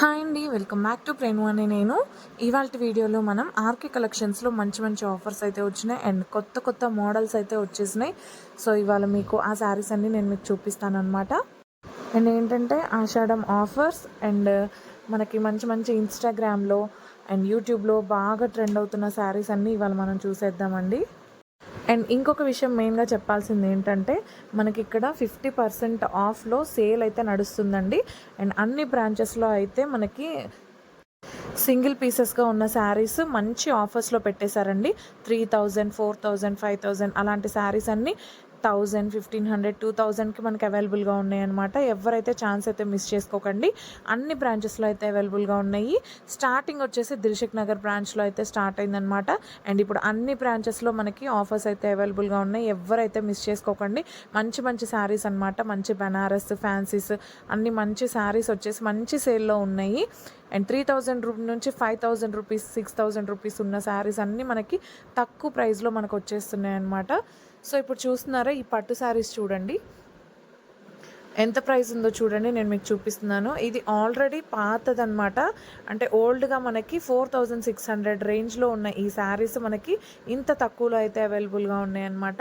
Hi అండి welcome back to ప్రేణు అని నేను. ఇవాళ వీడియోలో మనం ఆర్కే కలెక్షన్స్లో మంచి మంచి ఆఫర్స్ అయితే వచ్చినాయి అండ్ కొత్త కొత్త మోడల్స్ అయితే వచ్చేసినాయి. సో ఇవాళ మీకు ఆ శారీస్ అన్నీ నేను మీకు చూపిస్తాను అనమాట అండ్ ఏంటంటే ఆషాఢం ఆఫర్స్ అండ్ మనకి మంచి మంచి ఇన్స్టాగ్రామ్లో అండ్ యూట్యూబ్లో బాగా ట్రెండ్ అవుతున్న శారీస్ అన్నీ ఇవాళ మనం చూసేద్దామండి. అండ్ ఇంకొక విషయం మెయిన్గా చెప్పాల్సింది ఏంటంటే మనకి ఇక్కడ ఫిఫ్టీ పర్సెంట్ ఆఫ్లో సేల్ అయితే నడుస్తుందండి. అండ్ అన్ని బ్రాంచెస్లో అయితే మనకి సింగిల్ పీసెస్గా ఉన్న శారీస్ మంచి ఆఫర్స్లో పెట్టేశారండి. Three thousand four thousand five thousand అలాంటి శారీస్ అన్నీ థౌజండ్ ఫిఫ్టీన్ హండ్రెడ్ టూ థౌజండ్కి మనకి అవైలబుల్గా ఉన్నాయన్నమాట. ఎవరైతే ఛాన్స్ అయితే మిస్ చేసుకోకండి. అన్ని బ్రాంచెస్లో అయితే అవైలబుల్గా ఉన్నాయి. స్టార్టింగ్ వచ్చేసి దిల్షక్ నగర్ బ్రాంచ్లో అయితే స్టార్ట్ అయిందనమాట అండ్ ఇప్పుడు అన్ని బ్రాంచెస్లో మనకి ఆఫర్స్ అయితే అవైలబుల్గా ఉన్నాయి. ఎవరైతే మిస్ చేసుకోకండి మంచి మంచి శారీస్ అనమాట మంచి బెనారస్ ఫ్యాన్సీస్ అన్ని మంచి శారీస్ వచ్చేసి మంచి సేల్లో ఉన్నాయి. అండ్ త్రీ థౌజండ్ రూపీ నుంచి five thousand rupees six thousand rupees ఉన్న శారీస్ అన్నీ మనకి తక్కువ ప్రైస్లో మనకు వచ్చేస్తున్నాయి అనమాట సో ఇప్పుడు చూస్తున్నారా ఈ పట్టు శారీస్ చూడండి. ఎంత ప్రైస్ ఉందో చూడండి నేను మీకు చూపిస్తున్నాను. ఇది ఆల్రెడీ పాతదనమాట అంటే ఓల్డ్గా మనకి ఫోర్ థౌజండ్ సిక్స్ హండ్రెడ్ రేంజ్లో ఉన్న ఈ శారీస్ మనకి ఇంత తక్కువలో అయితే అవైలబుల్గా ఉన్నాయన్నమాట.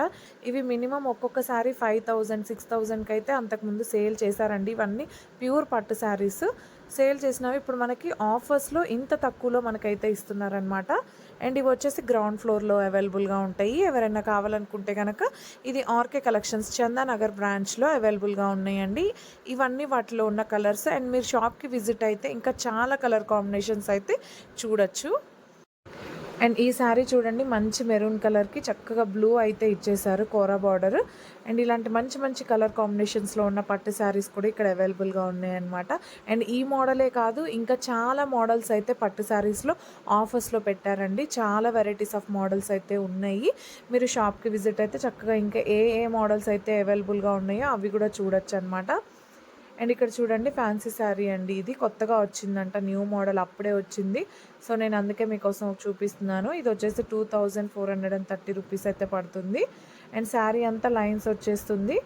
ఇవి మినిమం ఒక్కొక్క శారీ ఫైవ్ థౌజండ్ సిక్స్ థౌజండ్కి అయితే అంతకుముందు సేల్ చేశారండి. ఇవన్నీ ప్యూర్ పట్టు శారీస్. సేల్ చేసినవి ఇప్పుడు మనకి ఆఫర్స్లో ఇంత తక్కువలో మనకైతే ఇస్తున్నారనమాట అండ్ ఇవి వచ్చేసి గ్రౌండ్ ఫ్లోర్లో అవైలబుల్గా ఉంటాయి. ఎవరైనా కావాలనుకుంటే కనుక ఇది ఆర్కే కలెక్షన్స్ చందానగర్ బ్రాంచ్లో అవైలబుల్గా ఉన్నాయండి. ఇవన్నీ వాటిలో ఉన్న కలర్స్ అండ్ మీరు షాప్కి విజిట్ అయితే ఇంకా చాలా కలర్ కాంబినేషన్స్ అయితే చూడొచ్చు. అండ్ ఈ శారీ చూడండి మంచి మెరూన్ కలర్కి చక్కగా బ్లూ అయితే ఇచ్చేసారు కోరా బార్డర్. అండ్ ఇలాంటి మంచి మంచి కలర్ కాంబినేషన్స్లో ఉన్న పట్టు శారీస్ కూడా ఇక్కడ అవైలబుల్గా ఉన్నాయన్నమాట. అండ్ ఈ మోడలే కాదు ఇంకా చాలా మోడల్స్ అయితే పట్టు శారీస్లో ఆఫర్స్లో పెట్టారండి. చాలా వెరైటీస్ ఆఫ్ మోడల్స్ అయితే ఉన్నాయి. మీరు షాప్కి విజిట్ అయితే చక్కగా ఇంకా ఏ ఏ మోడల్స్ అయితే అవైలబుల్గా ఉన్నాయో అవి కూడా చూడొచ్చు అనమాట అండ్ ఇక్కడ చూడండి ఫ్యాన్సీ శారీ అండి ఇది. కొత్తగా వచ్చిందంట న్యూ మోడల్ అప్పుడే వచ్చింది. సో నేను అందుకే మీకోసం చూపిస్తున్నాను. ఇది వచ్చేసి two thousand four hundred and thirty rupees అయితే పడుతుంది. అండ్ శారీ అంతా లైన్స్ వచ్చేస్తుంది.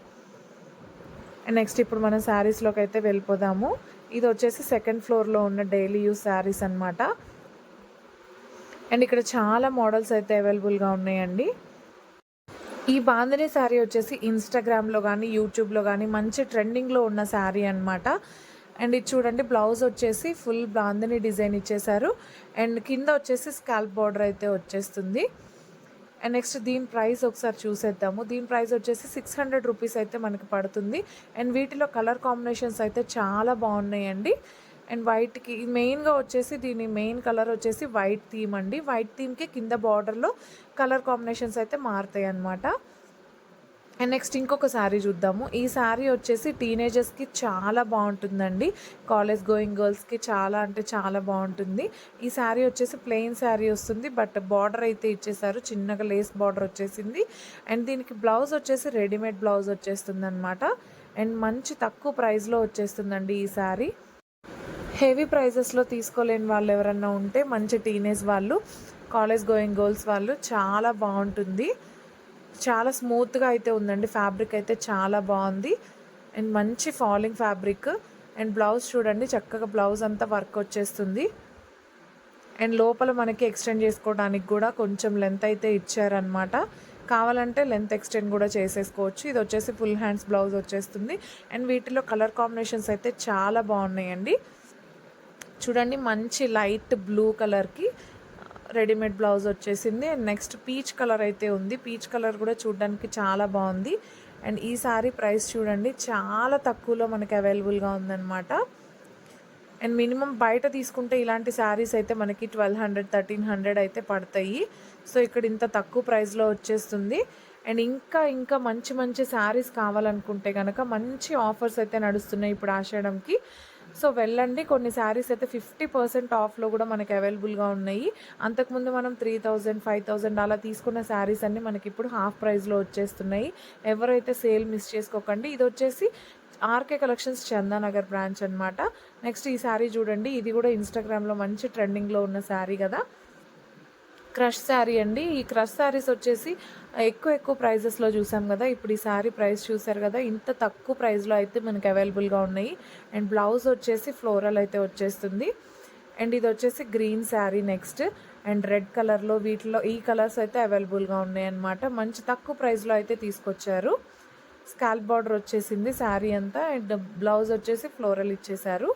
అండ్ నెక్స్ట్ ఇప్పుడు మనం శారీస్లోకి అయితే వెళ్ళిపోదాము. ఇది వచ్చేసి సెకండ్ ఫ్లోర్లో ఉన్న డైలీ యూస్ శారీస్ అనమాట అండ్ ఇక్కడ చాలా మోడల్స్ అయితే అవైలబుల్గా ఉన్నాయండి. ఈ బాందిని శారీ వచ్చేసి ఇన్స్టాగ్రామ్లో కానీ యూట్యూబ్లో కానీ మంచి ట్రెండింగ్లో ఉన్న శారీ అనమాట అండ్ ఇది చూడండి బ్లౌజ్ వచ్చేసి ఫుల్ బాందిని డిజైన్ ఇచ్చేసారు అండ్ కింద వచ్చేసి స్కాల్ప్ బార్డర్ అయితే వచ్చేస్తుంది. అండ్ నెక్స్ట్ దీని ప్రైస్ ఒకసారి చూసేద్దాము. దీని ప్రైస్ వచ్చేసి సిక్స్ హండ్రెడ్ రూపీస్ అయితే మనకి పడుతుంది. అండ్ వీటిలో కలర్ కాంబినేషన్స్ అయితే చాలా బాగున్నాయండి. అండ్ వైట్కి మెయిన్గా వచ్చేసి దీని మెయిన్ కలర్ వచ్చేసి వైట్ థీమ్ అండి. వైట్ థీమ్కి కింద బార్డర్లో కలర్ కాంబినేషన్స్ అయితే మారుతాయి అన్నమాట. అండ్ నెక్స్ట్ ఇంకొక శారీ చూద్దాము. ఈ శారీ వచ్చేసి టీనేజర్స్కి చాలా బాగుంటుందండి. కాలేజ్ గోయింగ్ గర్ల్స్కి చాలా అంటే చాలా బాగుంటుంది. ఈ శారీ వచ్చేసి ప్లెయిన్ శారీ వస్తుంది. బట్ బార్డర్ అయితే ఇచ్చేసారు. చిన్నగా లేస్ బార్డర్ వచ్చేసింది. అండ్ దీనికి బ్లౌజ్ వచ్చేసి రెడీమేడ్ బ్లౌజ్ వచ్చేస్తుంది అనమాట అండ్ మంచి తక్కువ ప్రైస్లో వచ్చేస్తుందండి ఈ శారీ. హెవీ ప్రైజెస్లో తీసుకోలేని వాళ్ళు ఎవరన్నా ఉంటే మంచి టీనేజ్ వాళ్ళు కాలేజ్ గోయింగ్ గర్ల్స్ వాళ్ళు చాలా బాగుంటుంది. చాలా స్మూత్గా అయితే ఉందండి. ఫ్యాబ్రిక్ అయితే చాలా బాగుంది. అండ్ మంచి ఫాలింగ్ ఫ్యాబ్రిక్. అండ్ బ్లౌజ్ చూడండి చక్కగా బ్లౌజ్ అంతా వర్క్ వచ్చేస్తుంది. అండ్ లోపల మనకి ఎక్స్టెండ్ చేసుకోవడానికి కూడా కొంచెం లెంత్ అయితే ఇచ్చారనమాట కావాలంటే లెంత్ ఎక్స్టెండ్ కూడా చేసేసుకోవచ్చు. ఇది వచ్చేసి ఫుల్ హ్యాండ్స్ బ్లౌజ్ వచ్చేస్తుంది. అండ్ వీటిలో కలర్ కాంబినేషన్స్ అయితే చాలా బాగున్నాయండి. చూడండి మంచి లైట్ బ్లూ కలర్కి రెడీమేడ్ బ్లౌజ్ వచ్చేసింది. అండ్ నెక్స్ట్ పీచ్ కలర్ అయితే ఉంది. పీచ్ కలర్ కూడా చూడడానికి చాలా బాగుంది. అండ్ ఈ సారీ ప్రైస్ చూడండి చాలా తక్కువలో మనకి అవైలబుల్గా ఉందన్నమాట. అండ్ మినిమం బయట తీసుకుంటే ఇలాంటి శారీస్ అయితే మనకి ట్వెల్వ్ హండ్రెడ్ థర్టీన్ హండ్రెడ్ అయితే పడతాయి. సో ఇక్కడ ఇంత తక్కువ ప్రైస్లో వచ్చేస్తుంది. అండ్ ఇంకా ఇంకా మంచి మంచి శారీస్ కావాలనుకుంటే కనుక మంచి ఆఫర్స్ అయితే నడుస్తున్నాయి ఇప్పుడు ఆషాఢంకి. సో వెళ్ళండి. కొన్ని శారీస్ అయితే ఫిఫ్టీ పర్సెంట్ ఆఫ్లో కూడా మనకి అవైలబుల్గా ఉన్నాయి. అంతకుముందు మనం త్రీ థౌజండ్ ఫైవ్ థౌజండ్ అలా తీసుకున్న శారీస్ అన్నీ మనకి ఇప్పుడు హాఫ్ ప్రైస్లో వచ్చేస్తున్నాయి. ఎవరైతే సేల్ మిస్ చేసుకోకండి. ఇది వచ్చేసి ఆర్కే కలెక్షన్స్ చందానగర్ బ్రాంచ్ అనమాట నెక్స్ట్ ఈ శారీ చూడండి. ఇది కూడా ఇన్స్టాగ్రామ్లో మంచి ట్రెండింగ్లో ఉన్న శారీ కదా. క్రష్ శారీ అండి. ఈ క్రష్ శారీస్ వచ్చేసి ఎక్కువ ఎక్కువ ప్రైజెస్లో చూసాం కదా. ఇప్పుడు ఈ శారీ ప్రైస్ చూసారు కదా. ఇంత తక్కువ ప్రైస్లో అయితే మనకి అవైలబుల్గా ఉన్నాయి. అండ్ బ్లౌజ్ వచ్చేసి ఫ్లోరల్ అయితే వచ్చేస్తుంది. అండ్ ఇది వచ్చేసి green sari next and red కలర్లో వీటిలో ఈ కలర్స్ అయితే అవైలబుల్గా ఉన్నాయి అనమాట మంచి తక్కువ ప్రైస్లో అయితే తీసుకొచ్చారు. స్కాల్ప్ బార్డర్ వచ్చేసింది శారీ అంతా. అండ్ బ్లౌజ్ వచ్చేసి ఫ్లోరల్ ఇచ్చేశారు.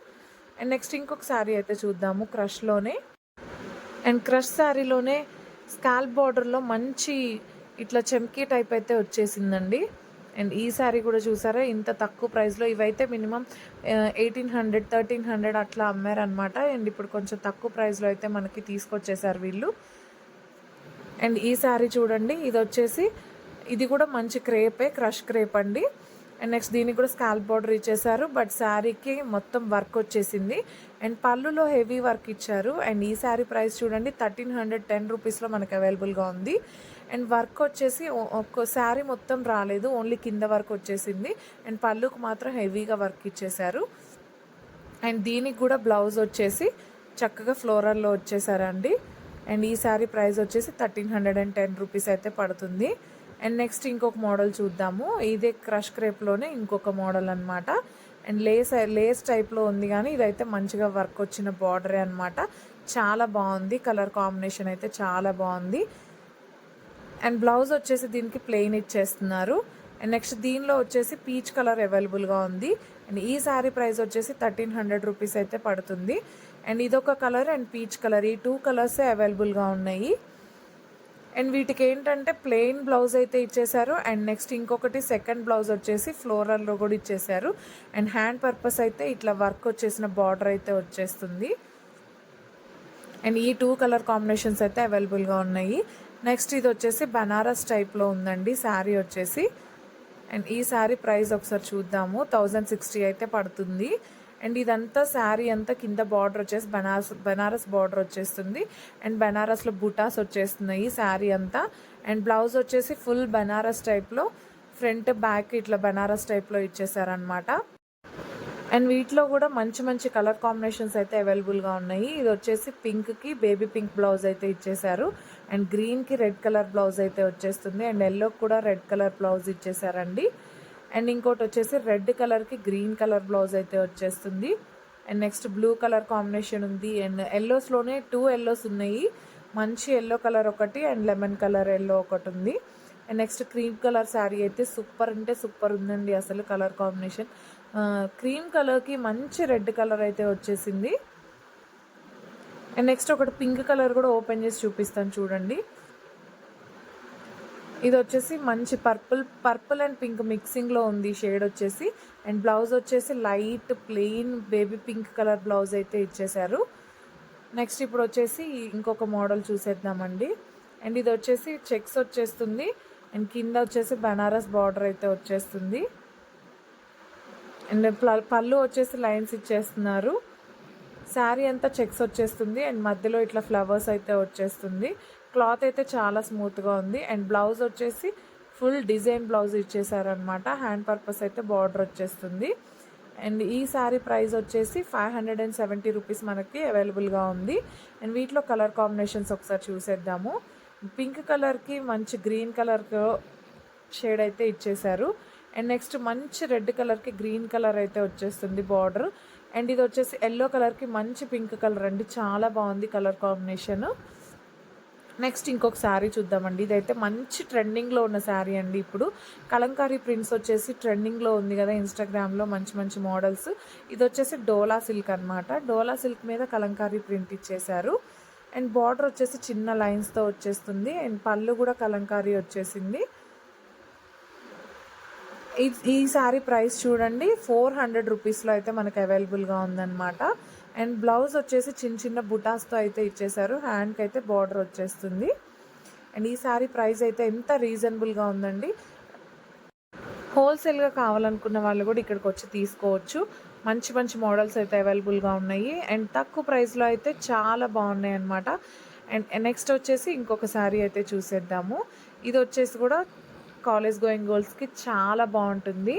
అండ్ నెక్స్ట్ ఇంకొక శారీ అయితే చూద్దాము క్రష్లోనే అండ్ క్రష్ శారీలోనే స్కాల్ప్ బార్డర్లో మంచి ఇట్లా చెమ్కీ టైప్ అయితే వచ్చేసిందండి. అండ్ ఈ శారీ కూడా చూసారా? ఇంత తక్కువ ప్రైస్లో ఇవైతే minimum eighteen hundred thirteen hundred అట్లా అమ్మారనమాట అండ్ ఇప్పుడు కొంచెం తక్కువ ప్రైస్లో అయితే మనకి తీసుకొచ్చేసారు వీళ్ళు. అండ్ ఈ శారీ చూడండి ఇది వచ్చేసి ఇది కూడా మంచి క్రేపే క్రష్ క్రేప్ అండి. అండ్ నెక్స్ట్ దీనికి కూడా స్కాల్ప్ బార్డర్ ఇచ్చేసారు బట్ శారీకి మొత్తం వర్క్ వచ్చేసింది. అండ్ పళ్ళులో హెవీ వర్క్ ఇచ్చారు. అండ్ ఈ శారీ ప్రైస్ చూడండి థర్టీన్ హండ్రెడ్ టెన్ రూపీస్లో మనకు అవైలబుల్గా ఉంది. అండ్ వర్క్ వచ్చేసి ఒ- ఒక్క శారీ మొత్తం రాలేదు ఓన్లీ కింద వర్క్ వచ్చేసింది. అండ్ పళ్ళుకు మాత్రం హెవీగా వర్క్ ఇచ్చేసారు అండ్ దీనికి కూడా బ్లౌజ్ వచ్చేసి చక్కగా ఫ్లోరల్లో వచ్చేసారండి. అండ్ ఈ శారీ ప్రైస్ వచ్చేసి thirteen hundred and ten rupees అయితే పడుతుంది. అండ్ నెక్స్ట్ ఇంకొక మోడల్ చూద్దాము. ఇదే క్రష్ క్రేప్లోనే ఇంకొక మోడల్ అన్నమాట. అండ్ లేస్ లేస్ టైప్లో ఉంది కానీ ఇదైతే మంచిగా వర్క్ వచ్చిన బార్డరే అన్నమాట. చాలా బాగుంది. కలర్ కాంబినేషన్ అయితే చాలా బాగుంది. అండ్ బ్లౌజ్ వచ్చేసి దీనికి ప్లెయిన్ ఇచ్చేస్తున్నారు. అండ్ నెక్స్ట్ దీనిలో వచ్చేసి పీచ్ కలర్ అవైలబుల్గా ఉంది. అండ్ ఈ శారీ ప్రైస్ వచ్చేసి థర్టీన్ హండ్రెడ్ రూపీస్ అయితే పడుతుంది. అండ్ ఇదొక కలర్ అండ్ పీచ్ కలర్ ఈ టూ కలర్సే అవైలబుల్గా ఉన్నాయి. అండ్ వీటికి ఏంటంటే ప్లెయిన్ బ్లౌజ్ అయితే ఇచ్చేసారు అండ్ నెక్స్ట్ ఇంకొకటి సెకండ్ బ్లౌజ్ వచ్చేసి ఫ్లోరల్లో కూడా ఇచ్చేసారు అండ్ హ్యాండ్ పర్పస్ అయితే ఇట్లా వర్క్ వచ్చేసిన బార్డర్ అయితే వచ్చేస్తుంది. అండ్ ఈ టూ కలర్ కాంబినేషన్స్ అయితే అవైలబుల్గా ఉన్నాయి. నెక్స్ట్ ఇది వచ్చేసి బనారస్ టైప్లో ఉందండి. శారీ వచ్చేసి. అండ్ ఈ శారీ ప్రైస్ ఒకసారి చూద్దాము. థౌజండ్ సిక్స్టీ అయితే పడుతుంది. అండ్ ఇదంతా శారీ అంతా కింద బార్డర్ వచ్చేసి బనారస్ బనారస్ బార్డర్ వచ్చేస్తుంది. అండ్ బనారస్లో బుటాస్ వచ్చేస్తున్నాయి శారీ అంతా. అండ్ బ్లౌజ్ వచ్చేసి ఫుల్ బనారస్ టైప్లో ఫ్రంట్ బ్యాక్ ఇట్లా బనారస్ టైప్లో ఇచ్చేసారనమాట అండ్ వీటిలో కూడా మంచి మంచి కలర్ కాంబినేషన్స్ అయితే అవైలబుల్గా ఉన్నాయి. ఇది వచ్చేసి పింక్కి బేబీ పింక్ బ్లౌజ్ అయితే ఇచ్చేసారు అండ్ గ్రీన్కి రెడ్ కలర్ బ్లౌజ్ అయితే వచ్చేస్తుంది. అండ్ ఎల్లో కూడా రెడ్ కలర్ బ్లౌజ్ ఇచ్చేసారండి అండ్ ఇంకోటి వచ్చేసి రెడ్ కలర్కి గ్రీన్ కలర్ బ్లౌజ్ అయితే వచ్చేస్తుంది. And next blue colour combination ఉంది. అండ్ ఎల్లోస్లోనే టూ ఎల్లోస్ ఉన్నాయి. మంచి ఎల్లో కలర్ ఒకటి అండ్ లెమన్ కలర్ ఎల్లో ఒకటి ఉంది. And next cream colour sari అయితే సూపర్ అంటే సూపర్ ఉందండి అసలు కలర్ కాంబినేషన్. క్రీమ్ కలర్కి మంచి రెడ్ కలర్ అయితే వచ్చేసింది. అండ్ నెక్స్ట్ ఒకటి పింక్ కలర్ కూడా ఓపెన్ చేసి చూపిస్తాను చూడండి. ఇది వచ్చేసి మంచి పర్పుల్ పర్పుల్ అండ్ పింక్ మిక్సింగ్లో ఉంది షేడ్ వచ్చేసి. అండ్ బ్లౌజ్ వచ్చేసి light plain baby pink colour blouse అయితే ఇచ్చేసారు. నెక్స్ట్ ఇప్పుడు వచ్చేసి ఇంకొక మోడల్ చూసేద్దామండి. అండ్ ఇది వచ్చేసి చెక్స్ వచ్చేస్తుంది. అండ్ కింద వచ్చేసి బనారస్ బార్డర్ అయితే వచ్చేస్తుంది. అండ్ పళ్ళు వచ్చేసి లైన్స్ ఇచ్చేస్తున్నారు. శారీ అంతా చెక్స్ వచ్చేస్తుంది అండ్ మధ్యలో ఇట్లా ఫ్లవర్స్ అయితే వచ్చేస్తుంది. క్లాత్ అయితే చాలా స్మూత్గా ఉంది అండ్ బ్లౌజ్ వచ్చేసి ఫుల్ డిజైన్ బ్లౌజ్ ఇచ్చేసారనమాట హ్యాండ్ పర్పస్ అయితే బార్డర్ వచ్చేస్తుంది. అండ్ ఈ శారీ ప్రైస్ వచ్చేసి five hundred and seventy rupees మనకి అవైలబుల్గా ఉంది. అండ్ వీటిలో కలర్ కాంబినేషన్స్ ఒకసారి చూసేద్దాము. పింక్ కలర్కి మంచి గ్రీన్ కలర్ షేడ్ అయితే ఇచ్చేసారు. అండ్ నెక్స్ట్ మంచి రెడ్ కలర్కి గ్రీన్ కలర్ అయితే వచ్చేస్తుంది బార్డర్. అండ్ ఇది వచ్చేసి ఎల్లో కలర్కి మంచి పింక్ కలర్ అండి. చాలా బాగుంది కలర్ కాంబినేషన్. నెక్స్ట్ ఇంకొక శారీ చూద్దామండి. ఇదైతే మంచి ట్రెండింగ్లో ఉన్న శారీ అండి ఇప్పుడు. కలంకారీ ప్రింట్స్ వచ్చేసి ట్రెండింగ్లో ఉంది కదా ఇన్స్టాగ్రామ్లో మంచి మంచి మోడల్స్. ఇది వచ్చేసి డోలా సిల్క్ అన్నమాట. డోలా సిల్క్ మీద కలంకారీ ప్రింట్ ఇచ్చేశారు. అండ్ బార్డర్ వచ్చేసి చిన్న లైన్స్తో వచ్చేస్తుంది. అండ్ పళ్ళు కూడా కలంకారీ వచ్చేసింది. ఈ ఈ శారీ ప్రైస్ చూడండి. ఫోర్ హండ్రెడ్ రూపీస్లో అయితే మనకు అవైలబుల్గా ఉందన్నమాట. అండ్ బ్లౌజ్ వచ్చేసి చిన్న చిన్న బుటాస్తో అయితే ఇచ్చేసారు. హ్యాండ్కి అయితే బార్డర్ వచ్చేస్తుంది. అండ్ ఈ శారీ ప్రైస్ అయితే ఎంత రీజనబుల్గా ఉందండి. హోల్సేల్గా కావాలనుకున్న వాళ్ళు కూడా ఇక్కడికి వచ్చి తీసుకోవచ్చు. మంచి మంచి మోడల్స్ అయితే అవైలబుల్గా ఉన్నాయి. అండ్ తక్కువ ప్రైస్లో అయితే చాలా బాగున్నాయి అనమాట అండ్ నెక్స్ట్ వచ్చేసి ఇంకొక శారీ అయితే చూసేద్దాము. ఇది వచ్చేసి కూడా కాలేజ్ గోయింగ్ గర్ల్స్కి చాలా బాగుంటుంది.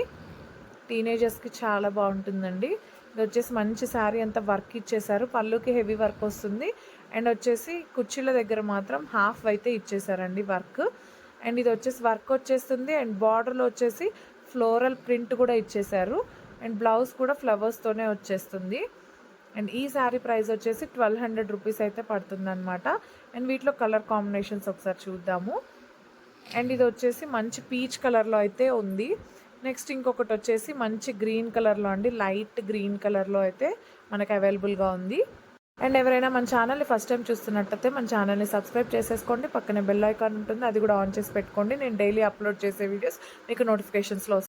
టీనేజర్స్కి చాలా బాగుంటుందండి. ఇది వచ్చేసి మంచి శారీ అంతా వర్క్ ఇచ్చేసారు. పళ్ళుకి హెవీ వర్క్ వస్తుంది. అండ్ వచ్చేసి కుర్చీల దగ్గర మాత్రం హాఫ్ అయితే ఇచ్చేసారండి వర్క్. అండ్ ఇది వచ్చేసి వర్క్ వచ్చేస్తుంది. అండ్ బార్డర్లో వచ్చేసి ఫ్లోరల్ ప్రింట్ కూడా ఇచ్చేసారు. అండ్ బ్లౌజ్ కూడా ఫ్లవర్స్తోనే వచ్చేస్తుంది. అండ్ ఈ శారీ ప్రైస్ వచ్చేసి ట్వెల్వ్ హండ్రెడ్ రూపీస్ అయితే పడుతుంది అనమాట అండ్ వీటిలో కలర్ కాంబినేషన్స్ ఒకసారి చూద్దాము. అండ్ ఇది వచ్చేసి మంచి పీచ్ కలర్లో అయితే ఉంది. నెక్స్ట్ ఇంకొకటి వచ్చేసి మంచి గ్రీన్ కలర్లో అండి. లైట్ గ్రీన్ కలర్లో అయితే మనకు అవైలబుల్గా ఉంది. అండ్ ఎవరైనా మన ఛానల్ని ఫస్ట్ టైం చూస్తున్నట్టయితే మన ఛానల్ని సబ్స్క్రైబ్ చేసేసుకోండి. పక్కనే బెల్ ఐకాన్ ఉంటుంది. అది కూడా ఆన్ చేసి పెట్టుకోండి. నేను డైలీ అప్లోడ్ చేసే వీడియోస్ మీకు నోటిఫికేషన్స్లో